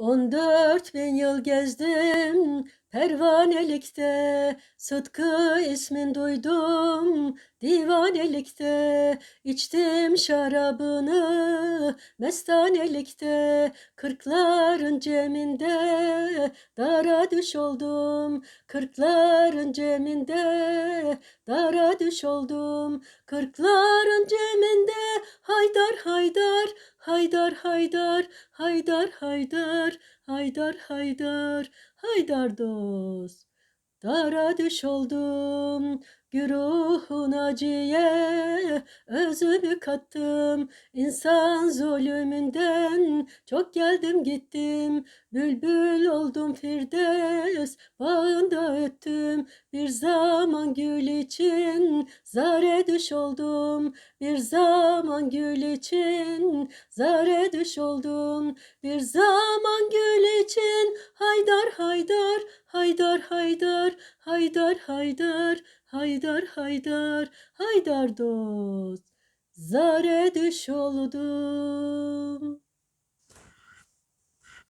On dört bin yıl gezdim pervanelikte, Sıtkı ismin duydum divanelikte, içtim şarabını mestanelikte, kırkların ceminde dara düş oldum, kırkların ceminde dara düş oldum, kırkların ceminde haydar haydar haydar haydar haydar haydar haydar haydar haydar dost. Dara düş oldum güruhun acıya özümü kattım insan zulümünden. Çok geldim gittim bülbül oldum firdevs. Bağında öttüm bir zaman gül için. Zare düş oldum bir zaman gül için. Zare düş oldum bir zaman gül için Haydar haydar haydar haydar haydar haydar haydar dost zare düş oldum.